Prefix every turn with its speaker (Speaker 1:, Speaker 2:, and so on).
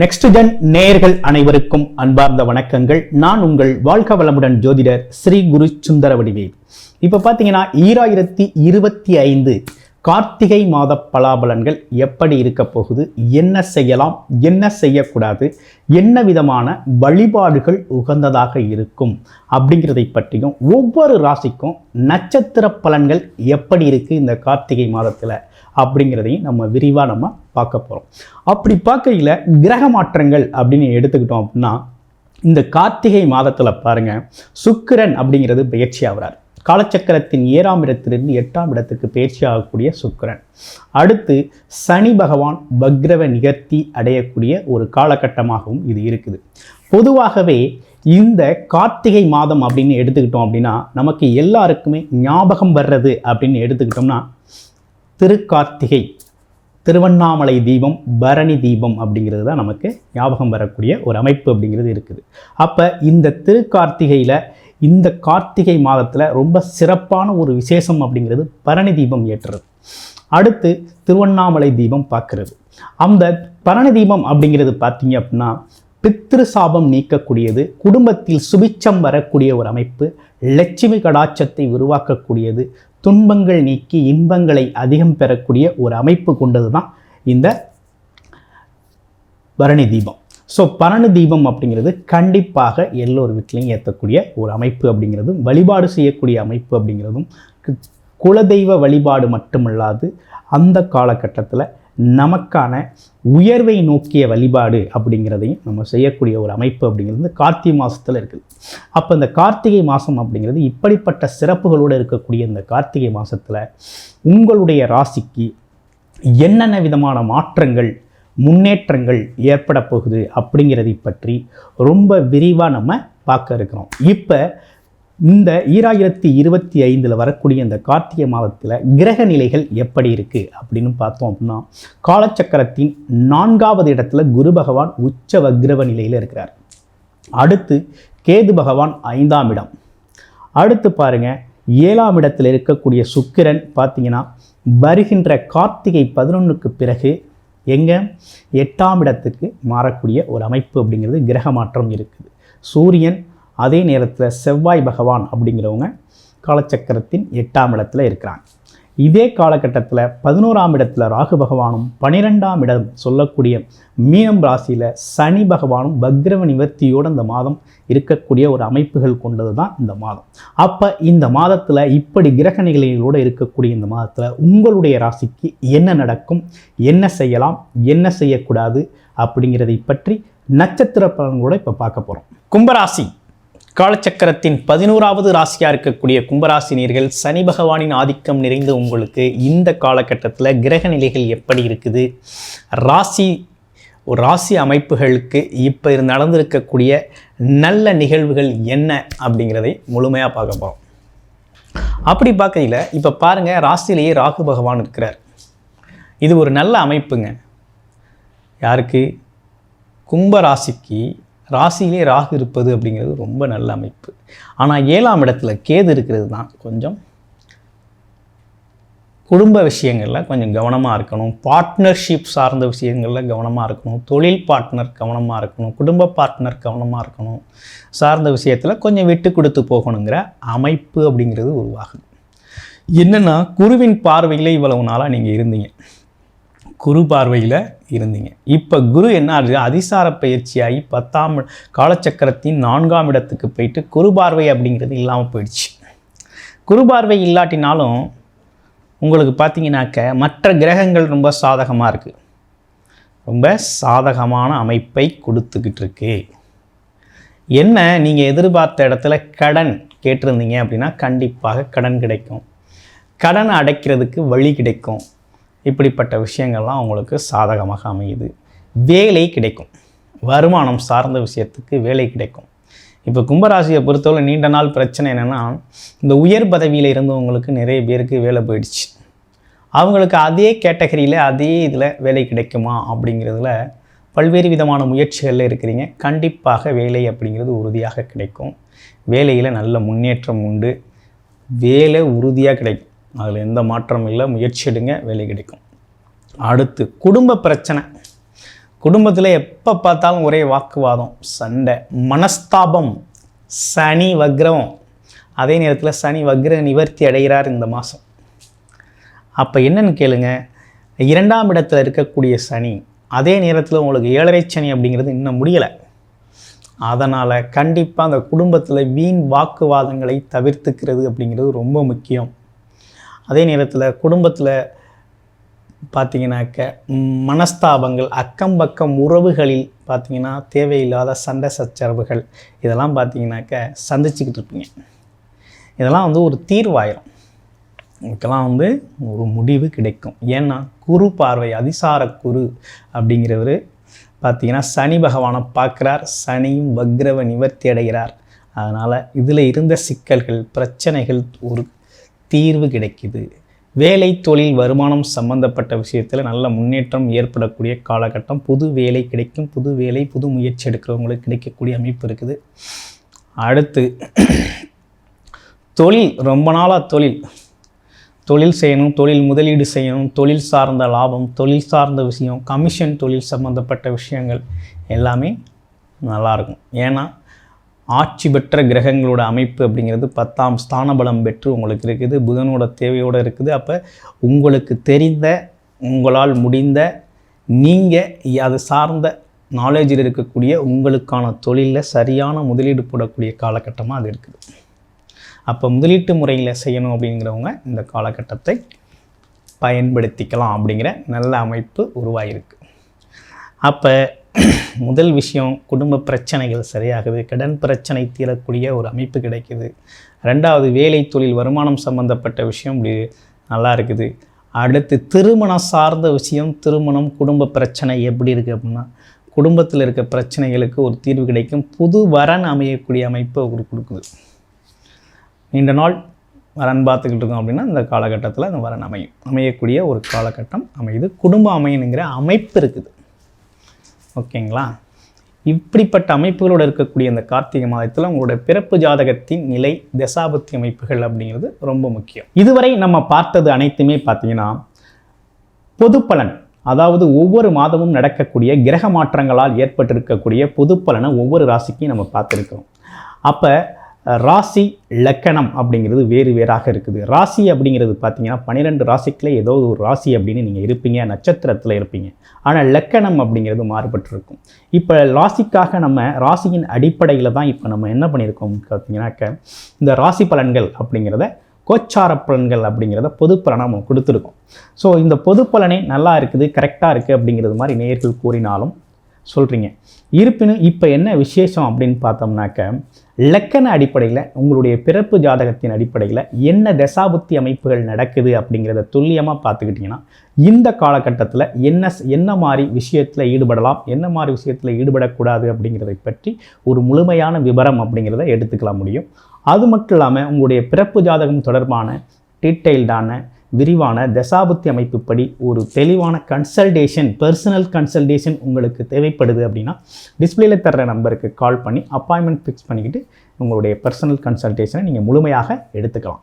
Speaker 1: Next gen நேயர்கள் அனைவருக்கும் அன்பார்ந்த வணக்கங்கள். நான் உங்கள் வாழ்க வளமுடன் ஜோதிடர் ஸ்ரீ குரு சுந்தர வடிவேல். இப்போ பார்த்தீங்கன்னா ஈராயிரத்தி இருபத்தி ஐந்து கார்த்திகை மாத பலாபலன்கள் எப்படி இருக்க போகுது? என்ன செய்யலாம்? என்ன செய்யக்கூடாது? என்ன விதமான வழிபாடுகள் உகந்ததாக இருக்கும்? அப்படிங்கிறதை பற்றியும் ஒவ்வொரு ராசிக்கும் நட்சத்திர பலன்கள் எப்படி இருக்குது இந்த கார்த்திகை மாதத்தில்? அப்படிங்கிறதையும் நம்ம விரிவாக நம்ம பார்க்க போகிறோம் அப்படி பார்க்கையில் கிரக மாற்றங்கள் அப்படின்னு எடுத்துக்கிட்டோம் அப்படின்னா இந்த கார்த்திகை மாதத்தில் பாருங்கள் சுக்கிரன் அப்படிங்கிறது பயிற்சி ஆகிறார். காலச்சக்கரத்தின் ஏழாம் இடத்திலிருந்து எட்டாம் இடத்துக்கு பயிற்சி ஆகக்கூடிய சுக்கிரன். அடுத்து சனி பகவான் பக்ரவ நிகர்த்தி அடையக்கூடிய ஒரு காலகட்டமாகவும் இது இருக்குது. பொதுவாகவே இந்த கார்த்திகை மாதம் அப்படின்னு எடுத்துக்கிட்டோம் அப்படின்னா நமக்கு எல்லாருக்குமே ஞாபகம் வர்றது அப்படின்னு எடுத்துக்கிட்டோம்னா திருக்கார்த்திகை. திருவண்ணாமலை தீபம் பரணி தீபம் அப்படிங்கிறது தான் நமக்கு ஞாபகம் வரக்கூடிய ஒரு அமைப்பு அப்படிங்கிறது இருக்குது. அப்போ இந்த திருக்கார்த்திகையில் இந்த கார்த்திகை மாதத்தில் ரொம்ப சிறப்பான ஒரு விசேஷம் அப்படிங்கிறது பரணி தீபம் ஏற்றுறது அடுத்து திருவண்ணாமலை தீபம் பார்க்கறது. அந்த பரணி தீபம் அப்படிங்கிறது பார்த்தீங்க அப்படின்னா பித்ரு சாபம் நீக்கக்கூடியது குடும்பத்தில் சுபிச்சம் வரக்கூடிய ஒரு அமைப்பு லட்சுமி கடாட்சத்தை உருவாக்கக்கூடியது துன்பங்கள் நீக்கி இன்பங்களை அதிகம் பெறக்கூடிய ஒரு அமைப்பு கொண்டது தான் இந்த பரணி தீபம். ஸோ பரணி தீபம் அப்படிங்கிறது கண்டிப்பாக எல்லோர் வீட்லையும் ஏற்றக்கூடிய ஒரு அமைப்பு அப்படிங்கிறதும் வழிபாடு செய்யக்கூடிய அமைப்பு அப்படிங்கிறதும் குலதெய்வ வழிபாடு மட்டுமல்லாது அந்த காலகட்டத்தில் நமக்கான உயர்வை நோக்கிய வழிபாடு அப்படிங்கிறதையும் நம்ம செய்யக்கூடிய ஒரு அமைப்பு அப்படிங்கிறது கார்த்திகை மாதத்தில் இருக்குது. அப்போ இந்த கார்த்திகை மாதம் அப்படிங்கிறது இப்படிப்பட்ட சிறப்புகளோடு இருக்கக்கூடிய இந்த கார்த்திகை மாதத்தில் உங்களுடைய ராசிக்கு என்னென்ன விதமான மாற்றங்கள் முன்னேற்றங்கள் ஏற்பட போகுது அப்படிங்கிறதை பற்றி ரொம்ப விரிவாக நம்ம பார்க்க இருக்கிறோம். இப்போ இந்த ஈராயிரத்தி இருபத்தி ஐந்தில் வரக்கூடிய இந்த கார்த்திகை மாதத்தில் கிரக நிலைகள் எப்படி இருக்குது அப்படின்னு பார்த்தோம் அப்படின்னா காலச்சக்கரத்தின் நான்காவது இடத்துல குரு பகவான் உச்ச வக்ரவ நிலையில் இருக்கிறார். அடுத்து கேது பகவான் ஐந்தாம் இடம். அடுத்து பாருங்கள் ஏழாம் இடத்தில் இருக்கக்கூடிய சுக்கிரன் பார்த்தீங்கன்னா வருகின்ற கார்த்திகை பதினொன்றுக்கு பிறகு எங்கே? எட்டாம் இடத்துக்கு மாறக்கூடிய ஒரு அமைப்பு அப்படிங்கிறது கிரக மாற்றம் இருக்குது. சூரியன் அதே நேரத்தில் செவ்வாய் பகவான் அப்படிங்கிறவங்க காலச்சக்கரத்தின் எட்டாம் இடத்துல இருக்கிறாங்க. இதே காலகட்டத்தில் பதினோராம் இடத்துல ராகு பகவானும் பனிரெண்டாம் இடம் சொல்லக்கூடிய மீனம் ராசியில் சனி பகவானும் பக்ரவ நிவர்த்தியோடு இந்த மாதம் இருக்கக்கூடிய ஒரு அமைப்புகள் கொண்டது தான் இந்த மாதம். அப்போ இந்த மாதத்தில் இப்படி கிரக நிலைகளோடு இருக்கக்கூடிய இந்த மாதத்தில் உங்களுடைய ராசிக்கு என்ன நடக்கும் என்ன செய்யலாம் என்ன செய்யக்கூடாது அப்படிங்கிறதை பற்றி நட்சத்திர பலன்களோட இப்போ பார்க்க போகிறோம் கும்பராசி காலச்சக்கரத்தின் பதினோராவது ராசியாக இருக்கக்கூடிய கும்பராசினியர்கள் சனி பகவானின் ஆதிக்கம் நிறைந்த உங்களுக்கு இந்த காலகட்டத்தில் கிரக நிலைகள் எப்படி இருக்குது? ராசி ஒரு ராசி அமைப்புகளுக்கு இப்போ நடந்திருக்கக்கூடிய நல்ல நிகழ்வுகள் என்ன அப்படிங்கிறதை முழுமையாக பார்க்க போகிறோம் அப்படி பார்க்கையில் இப்போ பாருங்கள் ராசியிலேயே ராகு பகவான் இருக்கிறார். இது ஒரு நல்ல அமைப்புங்க. யாருக்கு? கும்ப ராசிக்கு ராசியிலே ராகு இருப்பது அப்படிங்கிறது ரொம்ப நல்ல அமைப்பு. ஆனால் ஏழாம் இடத்துல கேது இருக்கிறது தான் கொஞ்சம் குடும்ப விஷயங்களில் கொஞ்சம் கவனமாக இருக்கணும். பார்ட்னர்ஷிப் சார்ந்த விஷயங்களில் கவனமாக இருக்கணும். தொழில் பார்ட்னர் கவனமாக இருக்கணும். குடும்ப பார்ட்னர் கவனமாக இருக்கணும். சார்ந்த விஷயத்தில் கொஞ்சம் விட்டு கொடுத்து போகணுங்கிற அமைப்பு அப்படிங்கிறது உருவாகுது. என்னென்னா குருவின் பார்வையில் இவ்வளவு நாளாக நீங்கள் இருந்தீங்க. குரு பார்வையில் இருந்தீங்க. இப்போ குரு என்ன ஆகுது? அதிசார பயிற்சியாகி பத்தாம் காலச்சக்கரத்தின் நான்காம் இடத்துக்கு போயிட்டு குரு பார்வை அப்படிங்கிறது இல்லாமல் போயிடுச்சு. குரு பார்வை இல்லாட்டினாலும் உங்களுக்கு பார்த்தீங்கன்னாக்க மற்ற கிரகங்கள் ரொம்ப சாதகமாக இருக்குது ரொம்ப சாதகமான அமைப்பை கொடுத்துக்கிட்டு இருக்கு. என்ன? நீங்கள் எதிர்பார்த்த இடத்துல கடன் கேட்டிருந்தீங்க அப்படின்னா கண்டிப்பாக கடன் கிடைக்கும். கடன் அடைக்கிறதுக்கு வழி கிடைக்கும். இப்படிப்பட்ட விஷயங்கள்லாம் உங்களுக்கு சாதகமாக அமையுது. வேலை கிடைக்கும். வருமானம் சார்ந்த விஷயத்துக்கு வேலை கிடைக்கும். இப்போ கும்பராசியை பொறுத்தவரை நீண்ட நாள் பிரச்சனை என்னென்னா இந்த உயர் பதவியில் இருந்தவங்களுக்கு நிறைய பேருக்கு வேலை போயிடுச்சு. அவங்களுக்கு அதே கேட்டகரியில் அதே இதில் வேலை கிடைக்குமா அப்படிங்கிறதுல பல்வேறு விதமான முயற்சிகளில் இருக்கிறீங்க. கண்டிப்பாக வேலை அப்படிங்கிறது உறுதியாக கிடைக்கும். வேலையில் நல்ல முன்னேற்றம் உண்டு. வேலை உறுதியாக கிடைக்கும். அதில் எந்த மாற்றமும் இல்லை. முயற்சி எடுங்க வேலை கிடைக்கும். அடுத்து குடும்ப பிரச்சனை. குடும்பத்தில் எப்போ பார்த்தாலும் ஒரே வாக்குவாதம் சண்டை மனஸ்தாபம் சனி வக்ரம் அதே நேரத்தில் சனி வக்ர நிவர்த்தி அடைகிறார் இந்த மாதம் அப்போ என்னன்னு கேளுங்க இரண்டாம் இடத்துல இருக்கக்கூடிய சனி அதே நேரத்தில் உங்களுக்கு ஏழரை சனி அப்படிங்கிறது இன்னும் முடியலை. அதனால் கண்டிப்பாக அந்த குடும்பத்தில் வீண் வாக்குவாதங்களை தவிர்த்துக்கிறது அப்படிங்கிறது ரொம்ப முக்கியம். அதே நேரத்தில் குடும்பத்தில் பார்த்தீங்கன்னாக்க மனஸ்தாபங்கள் அக்கம் பக்கம் உறவுகளில் பார்த்தீங்கன்னா தேவையில்லாத சண்டை சச்சரவுகள் இதெல்லாம் பார்த்தீங்கன்னாக்க சந்திச்சுக்கிட்டு இருப்பீங்க. இதெல்லாம் வந்து ஒரு தீர்வாயிரும். இதுக்கெல்லாம் வந்து ஒரு முடிவு கிடைக்கும். ஏன்னா குரு பார்வை அதிசார குரு அப்படிங்கிறவர் பார்த்திங்கன்னா சனி பகவானை பார்க்குறார். சனியும் வக்ரவ நிவர்த்தி அடைகிறார் அதனால் இதில் இருந்த சிக்கல்கள் பிரச்சனைகள் ஒரு தீர்வு கிடைக்குது. வேலை தொழில் வருமானம் சம்பந்தப்பட்ட விஷயத்தில் நல்ல முன்னேற்றம் ஏற்படக்கூடிய காலகட்டம். புது வேலை கிடைக்கும் புது வேலை புது முயற்சி எடுக்கிறவங்களுக்கு கிடைக்கக்கூடிய அமைப்பு இருக்குது. அடுத்து தொழில் ரொம்ப நாளாக தொழில். தொழில் செய்யணும் தொழில் முதலீடு செய்யணும் தொழில் சார்ந்த லாபம் தொழில் சார்ந்த விஷயம் கமிஷன் தொழில் சம்மந்தப்பட்ட விஷயங்கள் எல்லாமே நல்லாயிருக்கும். ஏன்னா ஆட்சி பெற்ற கிரகங்களோட அமைப்பு அப்படிங்கிறது பத்தாம் ஸ்தான பலம் பெற்று உங்களுக்கு இருக்குது. புதனோட தேவையோடு இருக்குது. அப்போ உங்களுக்கு தெரிந்த உங்களால் முடிந்த நீங்கள் அது சார்ந்த நாலேஜில் இருக்கக்கூடிய உங்களுக்கான தொழிலில் சரியான முதலீடு போடக்கூடிய காலகட்டமாக அது இருக்குது. அப்போ முதலீட்டு முறையில் செய்யணும் அப்படிங்கிறவங்க இந்த காலகட்டத்தை பயன்படுத்திக்கலாம் அப்படிங்கிற நல்ல அமைப்பு உருவாகிருக்கு அப்போ முதல் விஷயம் குடும்ப பிரச்சனைகள் சரியாகுது கடன் பிரச்சனை தீரக்கூடிய ஒரு அமைப்பு கிடைக்குது. ரெண்டாவது வேலை தொழில் வருமானம் சம்பந்தப்பட்ட விஷயம் இப்படி நல்லா இருக்குது. அடுத்து திருமணம் சார்ந்த விஷயம் திருமணம் குடும்ப பிரச்சனை எப்படி இருக்குது அப்படின்னா குடும்பத்தில் இருக்க பிரச்சனைகளுக்கு ஒரு தீர்வு கிடைக்கும். புது வரன் அமையக்கூடிய அமைப்பு ஒரு கொடுக்குது. நீண்ட நாள் வரன் பார்த்துக்கிட்டு இருக்கோம் அப்படின்னா இந்த காலகட்டத்தில் அந்த வரன் அமையும். அமையக்கூடிய ஒரு காலகட்டம் அமையுது. குடும்பம் அமையணுங்கிற அமைப்பு இருக்குது. ஓகேங்களா? இப்படிப்பட்ட அமைப்புகளோடு இருக்கக்கூடிய இந்த கார்த்திகை மாதத்தில் உங்களோட பிறப்பு ஜாதகத்தின் நிலை தசாபத்தி அமைப்புகள் அப்படிங்கிறது ரொம்ப முக்கியம். இதுவரை நம்ம பார்த்தது அனைத்துமே பார்த்தீங்கன்னா பொது பலன் அதாவது ஒவ்வொரு மாதமும் நடக்கக்கூடிய கிரக மாற்றங்களால் ஏற்பட்டிருக்கக்கூடிய பொது பலனை ஒவ்வொரு ராசிக்கும் நம்ம பார்த்துருக்கோம் அப்போ ராசி லக்கணம் அப்படிங்கிறது வேறு வேறாக இருக்குது. ராசி அப்படிங்கிறது பார்த்தீங்கன்னா பன்னிரெண்டு ராசிக்குள்ளே ஏதோ ஒரு ராசி அப்படின்னு நீங்கள் இருப்பீங்க நட்சத்திரத்தில் இருப்பீங்க. ஆனால் லக்கணம் அப்படிங்கிறது மாறுபட்டிருக்கும். இப்போ ராசிக்காக நம்ம ராசியின் அடிப்படையில் தான் இப்போ நம்ம என்ன பண்ணியிருக்கோம் பார்த்தீங்கன்னாக்க இந்த ராசி பலன்கள் அப்படிங்கிறத கோச்சார பலன்கள் அப்படிங்கிறத பொது பலனை நம்ம கொடுத்துருக்கோம். ஸோ இந்த பொது பலனே நல்லா இருக்குது கரெக்டாக இருக்குது அப்படிங்கிறது மாதிரி நேர்கள் கூறினாலும் சொல்கிறீங்க இருப்பினும் இப்போ என்ன விசேஷம் அப்படின்னு பார்த்தோம்னாக்க லக்கண அடிப்படையில் உங்களுடைய பிறப்பு ஜாதகத்தின் அடிப்படையில் என்ன தசாபுத்தி அமைப்புகள் நடக்குது அப்படிங்கிறத துல்லியமாக பார்த்துக்கிட்டிங்கன்னா இந்த காலகட்டத்தில் என்ன என்ன மாதிரி விஷயத்தில் ஈடுபடலாம் என்ன மாதிரி விஷயத்தில் ஈடுபடக்கூடாது அப்படிங்கிறதை பற்றி ஒரு முழுமையான விவரம் அப்படிங்கிறத எடுத்துக்கலாம் முடியும். அது மட்டும் இல்லாமல் உங்களுடைய பிறப்பு ஜாதகம் தொடர்பான டீட்டெயில்டான விரிவான தசாபுத்தி அமைப்புப்படி ஒரு தெளிவான கன்சல்டேஷன் பர்சனல் கன்சல்டேஷன் உங்களுக்கு தேவைப்படுது அப்படின்னா டிஸ்பிளேல தர்ற நம்பருக்கு கால் பண்ணி அப்பாயின்மெண்ட் ஃபிக்ஸ் பண்ணிக்கிட்டு உங்களுடைய பர்சனல் கன்சல்டேஷனை நீங்கள் முழுமையாக எடுத்துக்கலாம்.